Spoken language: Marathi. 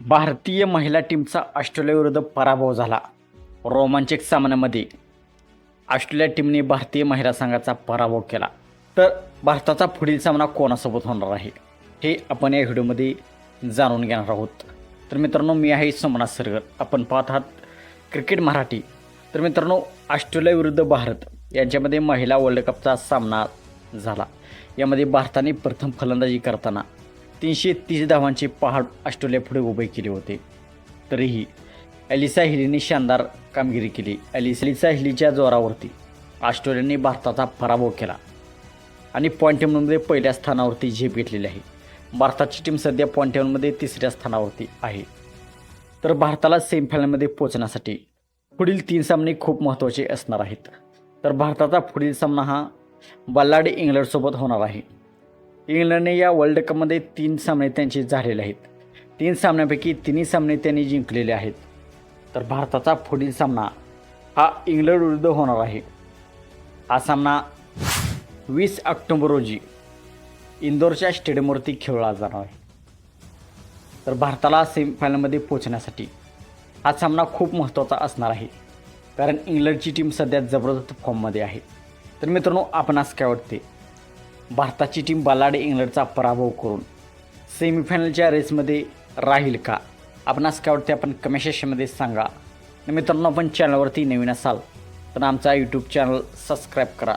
भारतीय महिला टीमचा ऑस्ट्रेलियाविरुद्ध पराभव झाला. रोमांचक सामन्यामध्ये ऑस्ट्रेलिया टीमने भारतीय महिला संघाचा पराभव केला. तर भारताचा पुढील सामना कोणासोबत होणार आहे? हे आपण या व्हिडिओमध्ये जाणून घेणार आहोत. तर मित्रांनो मी आहे सोमनाथ सरगर. आपण पाहत आहात क्रिकेट मराठी. तर मित्रांनो ऑस्ट्रेलिया विरुद्ध भारत यांच्यामध्ये महिला वर्ल्ड कपचा सामना झाला. यामध्ये भारताने प्रथम फलंदाजी करताना तीनशे तीस धावांचे पहाड ऑस्ट्रेलिया पुढे उभे केले होते. तरीही अलिसा हिलीने शानदार कामगिरी केली. एलिसा एलिसा हिलीच्या जोरावरती ऑस्ट्रेलियाने भारताचा पराभव केला. आणि पॉईंट टेबलमध्ये पहिल्या स्थानावरती झेप घेतलेली आहे. भारताची टीम सध्या पॉईंट टेबलमध्ये तिसऱ्या स्थानावरती आहे. तर भारताला सेमीफायनलमध्ये पोहोचण्यासाठी पुढील तीन सामने खूप महत्त्वाचे असणार आहेत. तर भारताचा पुढील सामना हा बल्लाडी इंग्लंडसोबत होणार आहे. इंग्लंडने या वर्ल्ड कपमध्ये तीन सामने त्यांचे झालेले आहेत. तीन सामन्यापैकी तिन्ही सामने त्यांनी जिंकलेले आहेत. तर भारताचा पुढील सामना हा इंग्लंड विरुद्ध होणार आहे. हा सामना वीस ऑक्टोबर रोजी इंदोरच्या स्टेडियमवरती खेळला जाणार आहे. तर भारताला सेमीफायनलमध्ये पोहोचण्यासाठी हा सामना खूप महत्त्वाचा असणार आहे. कारण इंग्लंडची टीम सध्या जबरदस्त फॉर्ममध्ये आहे. तर मित्रांनो आपणास काय वाटते भारताची टीम बलाडे इंग्लंडचा पराभव करून सेमीफायनलच्या रेसमध्ये राहील का? आपणास काय वाटते आपण कमेंट सेक्शनमध्ये सांगा. मित्रांनो आपण चॅनलवरती नवीन असाल तर आमचा यूट्यूब चॅनल सबस्क्राईब करा.